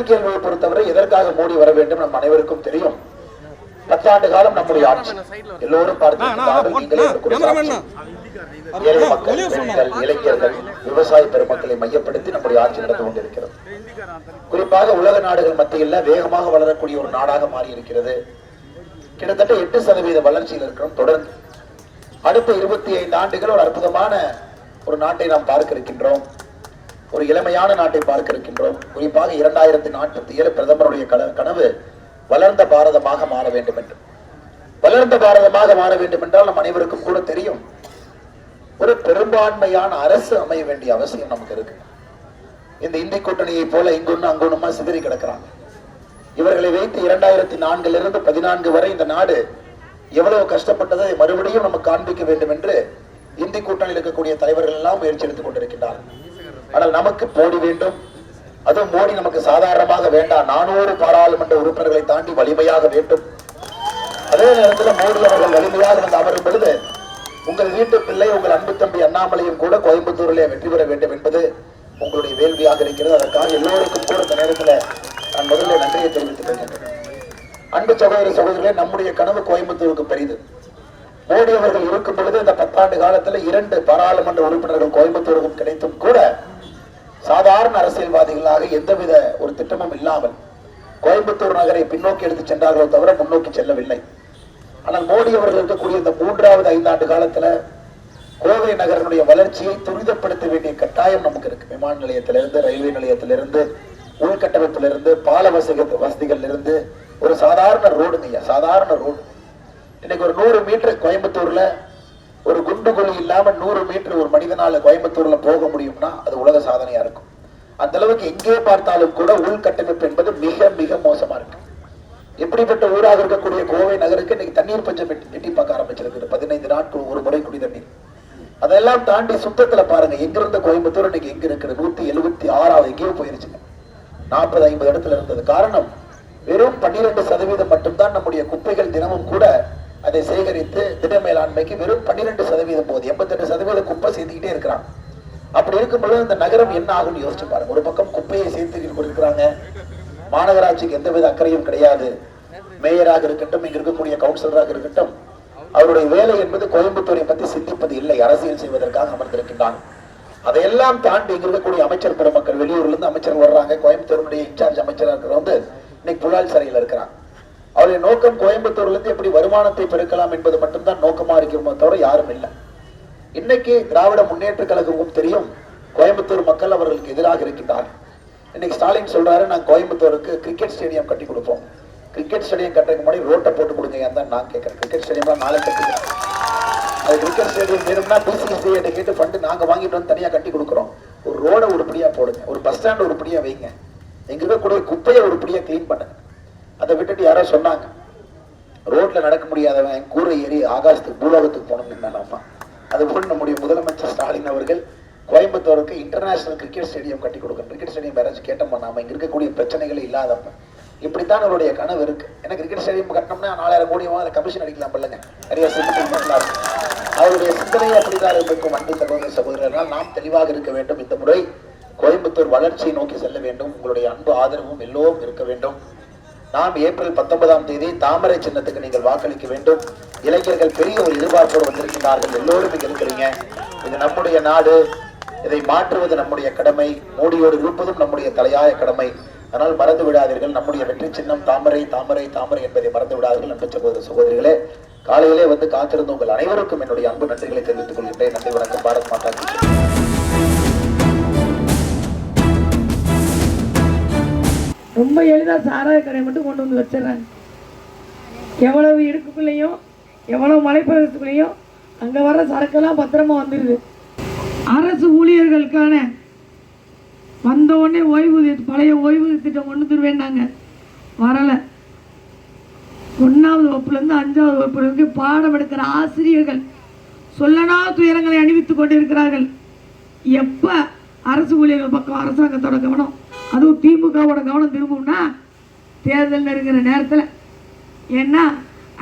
முதல் கேள்வியை பொறுத்தவரை எதற்காக மோடி வர வேண்டும் நம் அனைவருக்கும் தெரியும். பத்தாண்டு காலம் நம்முடைய ஆட்சி. எல்லோரும். ஏழை மக்கள் பெண்கள் இளைஞர்கள் விவசாய பெருமக்களை மையப்படுத்தி நம்முடைய ஆட்சி நடந்து கொண்டிருக்கிறது. குறிப்பாக உலக நாடுகள் மத்தியில் வேகமாக வளரக்கூடிய ஒரு நாடாக மாறி இருக்கிறது கிட்டத்தட்ட எட்டு சதவீத வளர்ச்சியில் இருக்கிறோம் தொடர்ந்து. அடுத்த இருபத்தி ஐந்து ஆண்டுகள் ஒரு அற்புதமான ஒரு நாட்டை நாம் பார்க்க இருக்கின்றோம். ஒரு இளமையான நாட்டை பார்க்க இருக்கின்றோம் குறிப்பாக இரண்டாயிரத்தி நாற்பத்தி ஏழு பிரதமருடைய கனவு வளர்ந்த பாரதமாக மாற வேண்டும் என்று வளர்ந்த பாரதமாக மாற வேண்டும் என்றால் நம் அனைவருக்கும் கூட தெரியும். ஒரு பெரும்பான்மையான அரசு அமைய வேண்டிய அவசியம் நமக்கு இருக்கு. இந்த இந்தி கூட்டணியை போல இங்கொன்னு அங்கொன்னுமா சிதறி கிடக்கிறாங்க. இவர்களை வைத்து இரண்டாயிரத்தி நான்கில் இருந்து பதினான்கு வரை இந்த நாடு எவ்வளவு கஷ்டப்பட்டதை மறுபடியும் நமக்கு காண்பிக்க வேண்டும் என்று இந்தி கூட்டணியில் இருக்கக்கூடிய தலைவர்கள் எல்லாம் முயற்சி எடுத்துக் கொண்டிருக்கின்றார்கள். ஆனால் நமக்கு போடி வேண்டும். அதுவும் மோடி நமக்கு சாதாரணமாக வேண்டாம். நானூறு பாராளுமன்ற உறுப்பினர்களை தாண்டி வலிமையாக வேண்டும். அதே நேரத்தில் மோடி அவர்கள் வலிமையாக வந்து அமரும் பொழுது உங்கள் வீட்டு பிள்ளை உங்கள் அன்பு தம்பி அண்ணாமலையும் கூட கோயம்புத்தூரிலே வெற்றி பெற வேண்டும் என்பது உங்களுடைய வேள்வியாக இருக்கிறது. அதற்காக எல்லோருக்கும் கூட இந்த நேரத்தில் நான் முதல்ல நன்றியை தெரிவித்துக் கொள்கின்றேன். அன்பு சகோதர சகோதரர்களே நம்முடைய கனவு கோயம்புத்தூருக்கு பெரிது. மோடி அவர்கள் இருக்கும் பொழுது இந்த பத்தாண்டு காலத்துல இரண்டு பாராளுமன்ற உறுப்பினர்கள் கோயம்புத்தூருக்கும் கிடைத்தும் கூட சாதாரண அரசியல்வாதிகளாக எந்தவித ஒரு திட்டமும் இல்லாமல் கோயம்புத்தூர் நகரை பின்னோக்கி எடுத்து சென்றார்களோ தவிர முன்னோக்கி செல்லவில்லை. ஆனால் மோடி அவர்கள் இருக்கக்கூடிய இந்த மூன்றாவது ஐந்தாண்டு காலத்துல கோவை நகரனுடைய வளர்ச்சியை துரிதப்படுத்த வேண்டிய கட்டாயம் நமக்கு இருக்கு. விமான நிலையத்திலிருந்து ரயில்வே நிலையத்திலிருந்து உள்கட்டமைப்பிலிருந்து பால வசதி வசதிகள் இருந்து ஒரு சாதாரண ரோடுங்கய்யா சாதாரண ரோடு. இன்னைக்கு ஒரு நூறு மீட்டர் கோயம்புத்தூர்ல ஒரு குண்டு குழி இல்லாம நூறு மீட்டர் ஒரு மனிதனால கோயம்புத்தூர்ல போக முடியும்னா அது உலக சாதனையா இருக்கும். அந்த அளவுக்கு எங்கே பார்த்தாலும் கூட உள்கட்டமைப்பு என்பது மிக மிக மோசமா இருக்கு. எப்படிப்பட்ட ஊராக இருக்கக்கூடிய கோவை நகருக்கு இன்னைக்கு தண்ணீர் பஞ்சம் எட்டி பார்க்க ஆரம்பிச்சிருக்கு பதினைந்து நாட்கள் ஒரு முறை குடி தண்ணீர். அதெல்லாம் தாண்டி சுத்தத்துல பாருங்க எங்க இருந்த கோயம்புத்தூர் இன்னைக்கு எங்க இருக்குது? நூத்தி எழுபத்தி ஆறாவது எங்கேயோ போயிருச்சுங்க. நாற்பது ஐம்பது இடத்துல இருந்தது. காரணம் வெறும் பன்னிரெண்டு சதவீதம் மட்டும்தான் நம்முடைய குப்பைகள் தினமும் கூட அதை சேகரித்து திட்ட மேலாண்மைக்கு வெறும் பன்னிரெண்டு சதவீதம் போகுது எண்பத்தெட்டு சதவீத குப்பை சேர்த்துக்கிட்டே இருக்கிறான். அப்படி இருக்கும்பொழுது இந்த நகரம் என்ன ஆகும்னு யோசிச்சு பாருங்க. ஒரு பக்கம் குப்பையை சேர்த்துக்கிட்டு கொண்டிருக்கிறாங்க மாநகராட்சிக்கு எந்தவித அக்கறையும் கிடையாது. மேயராக இருக்கட்டும் இங்க இருக்கக்கூடிய கவுன்சிலராக இருக்கட்டும் அவருடைய வேலை என்பது கோயம்புத்தூரை பத்தி சிந்திப்பது இல்லை. அரசியல் செய்வதற்காக அமர்ந்திருக்கின்றான் அதையெல்லாம் தாண்டி இங்க இருக்கக்கூடிய அமைச்சர் பெருமக்கள் வெளியூர்ல இருந்து அமைச்சர் வர்றாங்க. கோயம்புத்தூருடைய இன்சார்ஜ் அமைச்சராக இருக்கிற வந்து இன்னைக்கு புலால் சிறையில் இருக்கிறான் அவருடைய நோக்கம் கோயம்புத்தூர்ல இருந்து எப்படி வருமானத்தை பெருக்கலாம் என்பது மட்டும்தான் நோக்கமா இருக்கிறோமோ தவிர யாரும் இல்லை. இன்னைக்கு திராவிட முன்னேற்ற கழகமும் தெரியும் கோயம்புத்தூர் மக்கள் அவர்களுக்கு எதிராக இருக்கின்றார்கள். இன்னைக்கு ஸ்டாலின் சொல்றாரு நான் கோயம்புத்தூருக்கு கிரிக்கெட் ஸ்டேடியம் கட்டி கொடுப்போம். கிரிக்கெட் ஸ்டேடியம் கட்டுறதுக்கு முன்னாடி ரோட்டை போட்டு கொடுங்க தான் நான் கேட்கறேன். கிரிக்கெட் ஸ்டேடியம் நாளை கட்டுக்கிறேன் அது கிரிக்கெட் ஸ்டேடியம் வேணும்னா பிசிசிஐ கேட்டு ஃபண்டு நாங்க வாங்கிட்டு வந்து தனியா கட்டி கொடுக்குறோம். ஒரு ரோட உருப்படியா போடுங்க. ஒரு பஸ் ஸ்டாண்ட் உருப்படியா வைங்க. எங்க இருக்கக்கூடிய குப்பையை உருப்படியா கிளீன் பண்ணுங்க. அதை விட்டுட்டு யாரோ சொன்னாங்க. ரோட்ல நடக்க முடியாதவன் கூரை ஏறி ஆகாசத்துக்கு பூலோகத்துக்கு போனோம்னு அது போல் நம்முடைய முதலமைச்சர் ஸ்டாலின் அவர்கள் கோயம்புத்தூருக்கு இன்டர்நேஷனல் கிரிக்கெட் ஸ்டேடியம் கட்டி கொடுக்கணும். கிரிக்கெட் ஸ்டேடியம் யாராச்சும் கேட்டோம்னா நாம இங்க இருக்கக்கூடிய பிரச்சனைகள் இல்லாதப்ப. இப்படித்தான் அவருடைய கனவு இருக்கு. ஏன்னா கிரிக்கெட் ஸ்டேடியம் கட்டினோம்னா நாலாயிரம் கோடி அதில் கமிஷன் அடிக்கலாம் இல்லைங்க நிறைய சிந்தனை அவருடைய சிந்தனை அப்படிதான் இருக்கும் அன்பு சகோதர சகோதரர்கள் நாம் தெளிவாக இருக்க வேண்டும். இந்த முறை கோயம்புத்தூர் வளர்ச்சியை நோக்கி செல்ல வேண்டும். உங்களுடைய அன்பு ஆதரவும் எல்லோரும் இருக்க வேண்டும். நாம் ஏப்ரல் பத்தொன்பதாம் தேதி தாமரை சின்னத்துக்கு நீங்கள் வாக்களிக்க வேண்டும். இளைஞர்கள் பெரிய ஒரு எதிர்பார்ப்போடு வந்திருக்கிறார்கள் எல்லோரும் இருக்கிறீங்க. இது நம்முடைய நாடு. இதை மாற்றுவது நம்முடைய கடமை. மோடியோடு இருப்பதும் நம்முடைய தலையாய கடமை. ஆனால் மறந்து விடாதீர்கள். நம்முடைய வெற்றி சின்னம் தாமரை தாமரை தாமரை என்பதை மறந்து விடாதீர்கள். அன்பு சகோதர சகோதரிகளே காலையிலே வந்து காத்திருந்த உங்கள் அனைவருக்கும் என்னுடைய அன்பு நன்றிகளை தெரிவித்துக் கொள்கின்றேன். நன்றி வணக்கம். பாரத் மாதா ரொம்ப எளிதாக சாராய கடையை மட்டும் கொண்டு வந்து வச்சிடறாங்க. எவ்வளவு இடுக்குள்ளேயும் எவ்வளவு மலைப்பிரதேசத்துக்குள்ளேயும் அங்கே வர்ற சரக்கெல்லாம் பத்திரமா வந்துடுது அரசு ஊழியர்களுக்கான வந்த உடனே ஓய்வூதிய பழைய ஓய்வூதிய திட்டம் கொண்டு தருவேன்னாங்க வரலை. ஒன்றாவது வகுப்புலேருந்து அஞ்சாவது வகுப்பு வரைக்கும் பாடம் எடுக்கிற ஆசிரியர்கள் சொல்லனா துயரங்களை அணிவித்துக் கொண்டிருக்கிறார்கள். எப்போ அரசு ஊழியர்கள் பக்கம் அரசாங்கத்தோட கவனம்? அதுவும் திமுகவோட கவனம் திரும்பும்னா தேர்தல் நெருங்கிற நேரத்தில். ஏன்னா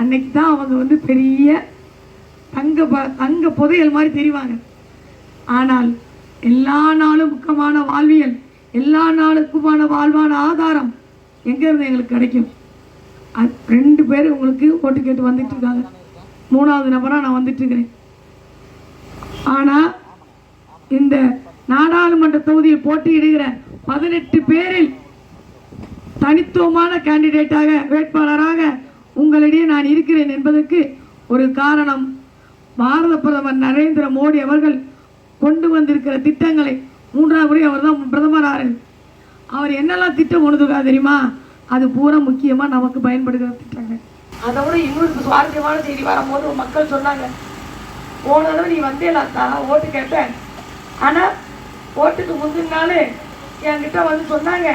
அன்னைக்கு தான் அவங்க வந்து பெரிய தங்க ப தங்க புதையல் மாதிரி தெரிவாங்க. ஆனால் எல்லா நாளும் முக்கியமான வாழ்வியல் எல்லா நாளுக்குமான வாழ்வான ஆதாரம் எங்கேருந்து எங்களுக்கு கிடைக்கும்? அது ரெண்டு பேர் உங்களுக்கு ஓட்டு கேட்டு வந்துட்டு இருக்காங்க. மூணாவது நபராக நான் வந்துட்டுருக்கிறேன் ஆனால் இந்த நாடாளுமன்ற தொகுதியில் போட்டியிடுகிற பதினெட்டு பேரில் தனித்துவமான கேண்டிடேட்டாக வேட்பாளராக உங்களிடையே நான் இருக்கிறேன் என்பதற்கு ஒரு காரணம். பாரத பிரதமர் நரேந்திர மோடி அவர்கள் கொண்டு வந்திருக்கிற திட்டங்களை மூன்றாவது முறை அவர் தான் பிரதமராக அவர் என்னெல்லாம் திட்டம் ஒன்றுதுக்கா தெரியுமா? அது பூரா முக்கியமாக நமக்கு பயன்படுகிற திட்டங்கள் அதை விட இன்னொரு சுவாரஸ்யமான செய்தி வரும்போது மக்கள் சொன்னாங்க போன தடவை நீ வந்தே நான் ஓட்டு கேட்டேன். ஆனால் ஓட்டுக்கு முந்தின என்கிட்ட வந்து சொன்னாங்க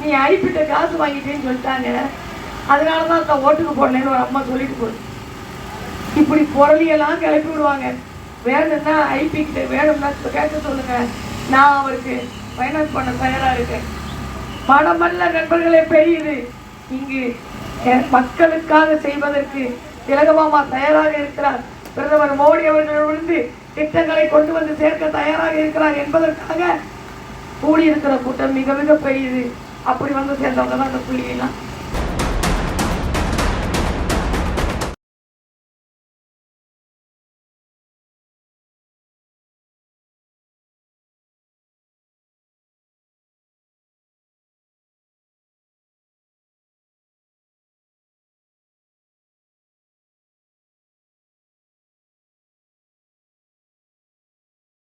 நீ ஐபிட்ட காசு வாங்கிட்டேன்னு சொல்லிட்டாங்க. அதனால தான் அக்கா ஓட்டுக்கு போடலன்னு ஒரு அம்மா சொல்லிட்டு போகுது இப்படி புரளியெல்லாம் கிளப்பி விடுவாங்க. வேணும்னா ஐபி கிட்ட வேணும்னா கேட்க சொல்லுங்க. நான் அவருக்கு ஃபைனான்ஸ் பண்ண தயாராக இருக்கேன். பணமல்ல நண்பர்களே பெரியது. இங்கு மக்களுக்காக செய்வதற்கு திலகமாமா தயாராக இருக்கிறார். பிரதமர் மோடி அவர்களிடமிருந்து திட்டங்களை கொண்டு வந்து சேர்க்க தயாராக இருக்கிறார் என்பதற்காக கூடி இருக்கிற கூட்டம் மிக மிக பெரியது. அப்படி வந்து சேர்ந்தவங்க தான் அந்த புள்ளியெல்லாம்.